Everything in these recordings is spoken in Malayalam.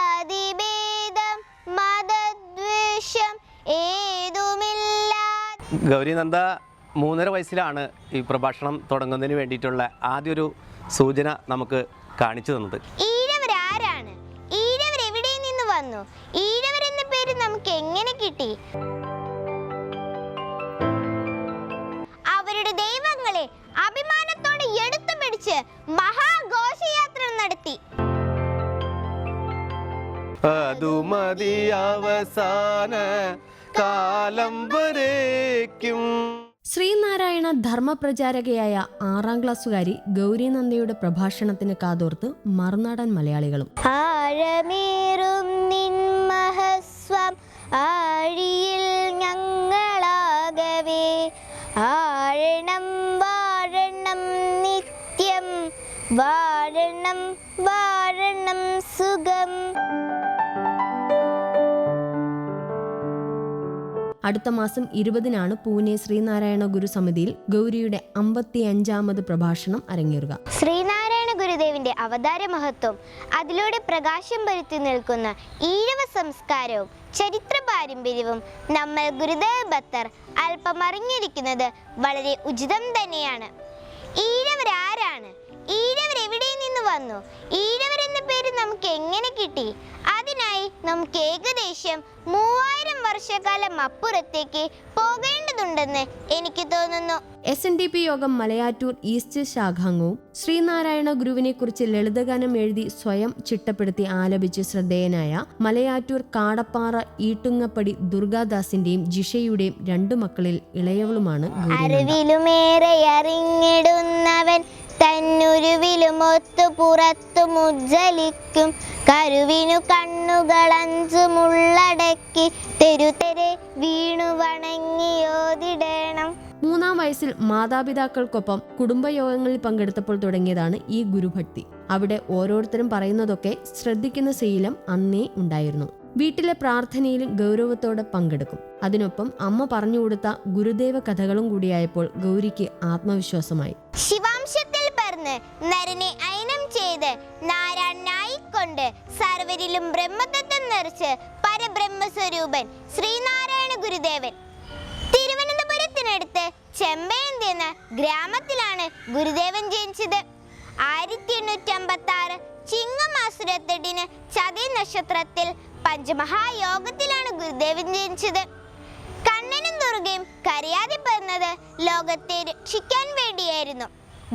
ജാതിഭേദം മതദ്വേഷം ഏതുമില്ല ഗൗരി നന്ദ മൂന്നര വയസ്സിലാണ് ഈ പ്രഭാഷണം തുടങ്ങുന്നതിന് വേണ്ടിയിട്ടുള്ള ആദ്യൊരു സൂചന നമുക്ക് കാണിച്ചു തന്നത്. ഈഴവരാരാണ് ഈഴവർ എവിടെ നിന്ന് വന്നു? ഈഴവർ എന്ന പേര് നമുക്ക് എങ്ങനെ കിട്ടി? അതു മതി അവസാന കാലം വരേക്കും. ശ്രീനാരായണ ധർമ്മപ്രചാരകയായ ആറാം ക്ലാസ്സുകാരി ഗൗരീനന്ദയുടെ പ്രഭാഷണത്തിന് കാതോർത്ത് മറുനാടൻ മലയാളികളും. ആഴമേറും നിൻ മഹസ്വം ആഴിയിൽ ഞങ്ങളാകവേ. ആഴണം വാഴണം നിത്യം വാഴണം വാഴണം സുഖം. അടുത്ത മാസം ഇരുപതിനാണ് പൂനെ ശ്രീനാരായണ ഗുരു സമിതിയിൽ ഗൗരിയുടെ അമ്പത്തി അഞ്ചാമത് പ്രഭാഷണം അരങ്ങേറുക. ശ്രീനാരായണ ഗുരുദേവിന്റെ അവതാര മഹത്വം അതിലൂടെ പ്രകാശം പരുത്തി നിൽക്കുന്ന ഈഴവ സംസ്കാരവും ചരിത്ര പാരമ്പര്യവും നമ്മൾ ഗുരുദേവ ഭക്തർ അല്പം അറിഞ്ഞിരിക്കുന്നത് വളരെ ഉചിതം തന്നെയാണ്. ഈഴവരാരാണ്? ഈഴവർ എവിടെ നിന്ന് വന്നു? ഈഴവർ എന്ന പേര് നമുക്ക് എങ്ങനെ കിട്ടി? അതിനായി നമുക്ക് ഏകദേശം മൂവായിരം വർഷക്കാലം അപ്പുറത്തേക്ക് പോകേണ്ടതുണ്ടെന്ന് എനിക്ക് തോന്നുന്നു. എസ് എൻ ഡി പി യോഗം മലയാറ്റൂർ ഈസ്റ്റ് ശാഖാംഗവും ശ്രീനാരായണ ഗുരുവിനെ കുറിച്ച് ലളിതഗാനം എഴുതി സ്വയം ചിട്ടപ്പെടുത്തി ആലപിച്ച് ശ്രദ്ധേയനായ മലയാറ്റൂർ കാടപ്പാറ ഈട്ടുങ്ങപ്പടി ദുർഗാദാസിന്റെയും ജിഷയുടെയും രണ്ടു മക്കളിൽ ഇളയവളുമാണ് അറിവിലുമേറെ അറിഞ്ഞിടുന്നവൻ തന്നുരുവിലുമൊത്തു പുറത്തു മുജ്ജലിക്കും. കരുവിനു കണ്ണുകൾ അഞ്ചുമുള്ളടക്കി തെരുതെരെ വീണു വണങ്ങിയോതിടേണം മൂന്നാം വയസ്സിൽ മാതാപിതാക്കൾക്കൊപ്പം കുടുംബയോഗങ്ങളിൽ പങ്കെടുത്തപ്പോൾ തുടങ്ങിയതാണ് ഈ ഗുരുഭക്തി. അവിടെ ഓരോരുത്തരും പറയുന്നതൊക്കെ ശ്രദ്ധിക്കുന്ന ശീലം അന്നേ ഉണ്ടായിരുന്നു. വീട്ടിലെ പ്രാർത്ഥനയിലും ഗൗരവത്തോടെ പങ്കെടുക്കും. അതിനൊപ്പം അമ്മ പറഞ്ഞുകൊടുത്ത ഗുരുദേവ കഥകളും കൂടിയായപ്പോൾ ഗൗരിക്ക് ആത്മവിശ്വാസമായി. ശിവാംശത്തിൽ പറന്ന് നരനെ അയനം ചെയ്ത് നാരായണനായിക്കൊണ്ട് സർവരിലും ബ്രഹ്മതത്വം നിറച്ച് പരബ്രഹ്മസ്വരൂപൻ ശ്രീനാരായണ ഗുരുദേവൻ. തിരുവനന്തപുരത്തിനടുത്ത് ചെമ്പയന്തി എന്ന ഗ്രാമത്തിലാണ് ഗുരുദേവൻ ജനിച്ചത്. ആയിരത്തി എണ്ണൂറ്റി അമ്പത്തി ആറ് ചിങ്ങമാസുരത്തെട്ടിന് ചതി നക്ഷത്രത്തിൽ പഞ്ചമഹായോഗത്തിലാണ് ഗുരുദേവൻ ജനിച്ചത്. കണ്ണനും ദുർഗയും കരയാതെ പിറന്നത് ലോകത്തെ രക്ഷിക്കാൻ വേണ്ടിയായിരുന്നു.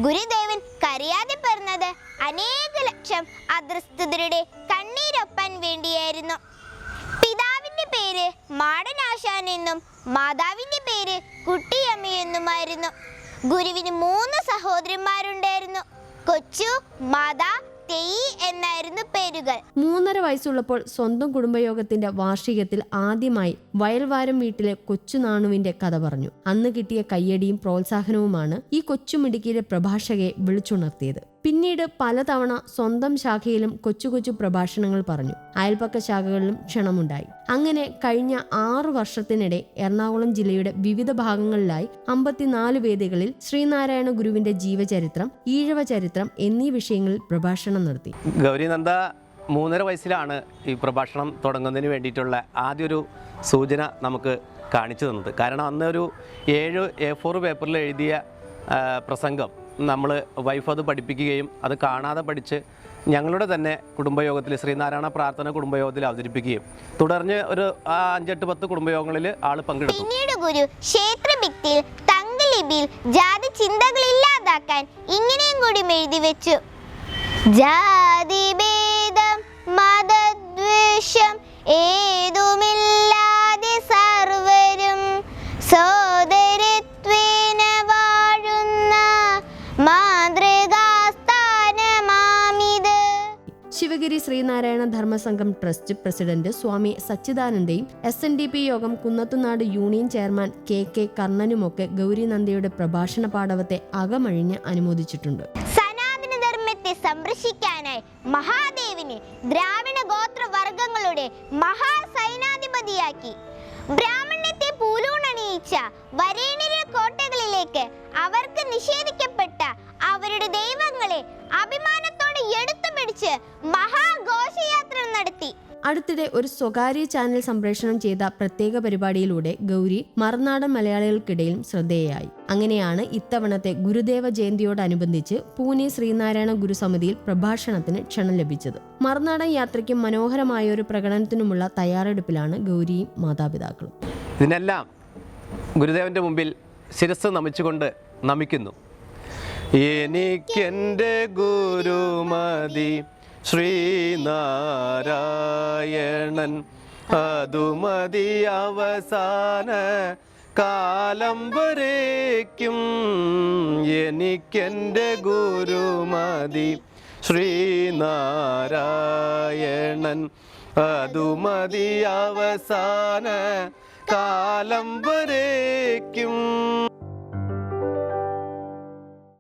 ഗുരുദേവൻ കരയാതെ പറഞ്ഞത് അനേക ലക്ഷം അധസ്ഥിതരുടെ കണ്ണീരൊപ്പാൻ വേണ്ടിയായിരുന്നു. പിതാവിന്റെ പേര് മാടനാശാൻ എന്നും മാതാവിന്റെ പേര് കുട്ടിയമ്മ എന്നുമായിരുന്നു. ഗുരുവിന് മൂന്ന് സഹോദരന്മാരുണ്ടായിരുന്നു. കൊച്ചു മാതാ തെയ്യി എന്നായിരുന്നു പേരുകൾ. മൂന്നര വയസ്സുള്ളപ്പോൾ സ്വന്തം കുടുംബയോഗത്തിന്റെ വാർഷികത്തിൽ ആദ്യമായി വയൽവാരം വീട്ടിലെ കൊച്ചുനാണുവിന്റെ കഥ പറഞ്ഞു. അന്ന് കിട്ടിയ കയ്യടിയും പ്രോത്സാഹനവുമാണ് ഈ കൊച്ചുമിടുക്കിയിലെ പ്രഭാഷകയെ വിളിച്ചുണർത്തിയത്. പിന്നീട് പലതവണ സ്വന്തം ശാഖയിലും കൊച്ചു കൊച്ചു പ്രഭാഷണങ്ങൾ പറഞ്ഞു. അയൽപ്പക്ക ശാഖകളിലും ക്ഷണമുണ്ടായി. അങ്ങനെ കഴിഞ്ഞ ആറു വർഷത്തിനിടെ എറണാകുളം ജില്ലയുടെ വിവിധ ഭാഗങ്ങളിലായി അമ്പത്തിനാല് വേദികളിൽ ശ്രീനാരായണ ഗുരുവിന്റെ ജീവചരിത്രം ഈഴവ ചരിത്രം എന്നീ വിഷയങ്ങളിൽ പ്രഭാഷണം നടത്തി. ഗൗരിനന്ദ മൂന്നര വയസ്സിലാണ് ഈ പ്രഭാഷണം തുടങ്ങുന്നതിന് വേണ്ടിയിട്ടുള്ള ആദ്യൊരു സൂചന നമുക്ക് കാണിച്ചു തന്നത്. കാരണം അന്ന് ഒരു ഏഴ് എ ഫോർ പേപ്പറിൽ എഴുതിയ പ്രസംഗം നമ്മൾ വൈഫ് അത് പഠിപ്പിക്കുകയും അത് കാണാതെ പഠിച്ച് ഞങ്ങളുടെ തന്നെ കുടുംബയോഗത്തിൽ ശ്രീനാരായണ പ്രാർത്ഥന കുടുംബയോഗത്തിൽ അവതരിപ്പിക്കുകയും തുടർന്ന് ഒരു അഞ്ചെട്ട് പത്ത് കുടുംബയോഗങ്ങളിൽ ആൾ പങ്കെടുത്തു. പിന്നീട് ഗുരു ക്ഷേത്ര ഭിത്തിയിൽ തങ്കലിപിയിൽ ജാതി ചിന്തകൾ ഇല്ലാതാക്കാൻ ഇങ്ങനെയും കൂടി എഴുതി വെച്ചു. ജാതിഭേദം മതദ്വേഷം Sivagiri Sreenarayana Dharmasangham trust president Swami സച്ചിദാനന്ദയും S N D P Yogam Kunnathunad union chairman K K കർണനുമൊക്കെ ഗൗരിനന്ദയുടെ പ്രഭാഷണ പാടവത്തെ അകമഴിഞ്ഞ് അനുമോദിച്ചിട്ടുണ്ട്. സനാതന ധർമ്മത്തെ സംരക്ഷിക്കാനായി മഹാദേവിനെ ദ്രാവിഡ ഗോത്ര വർഗങ്ങളുടെ മഹാസൈനാധിപതിയാക്കി ബ്രാഹ്മണ്യത്തെ പൂലൂണണിയിച്ച വരേണ്യരുടെ കോട്ടകളിലേക്ക് അവർക്ക് നിഷേധിക്കപ്പെട്ട അവരുടെ ദൈവങ്ങളെ അഭിമാനത്തോടെ എടുത്തു പിടിച്ച് മഹാഘോഷയാത്ര നടത്തി. അടുത്തിടെ ഒരു സ്വകാര്യ ചാനൽ സംപ്രേഷണം ചെയ്ത പ്രത്യേക പരിപാടിയിലൂടെ ഗൗരി മറുനാടൻ മലയാളികൾക്കിടയിൽ ശ്രദ്ധേയായി. അങ്ങനെയാണ് ഇത്തവണത്തെ ഗുരുദേവ ജയന്തിയോടനുബന്ധിച്ച് പൂനെ ശ്രീനാരായണ ഗുരുസമിതിയിൽ പ്രഭാഷണത്തിന് ക്ഷണം ലഭിച്ചത്. മറുനാടൻ യാത്രയ്ക്ക് മനോഹരമായ ഒരു പ്രകടനത്തിനുമുള്ള തയ്യാറെടുപ്പിലാണ് ഗൗരിയും മാതാപിതാക്കളും. ഇതിനെല്ലാം ഗുരുദേവന്റെ മുമ്പിൽ ശിരസ് നമിച്ചുകൊണ്ട് നമിക്കുന്നു. എനിക്കെന്റെ ഗുരുമതി ശ്രീനാരായണൻ. അതുമതി അവസാന കാലം വരേക്കും. എനിക്കെന്റെ ഗുരുമതി ശ്രീനാരായണൻ. അതുമതി അവസാന കാലം വരേക്കും.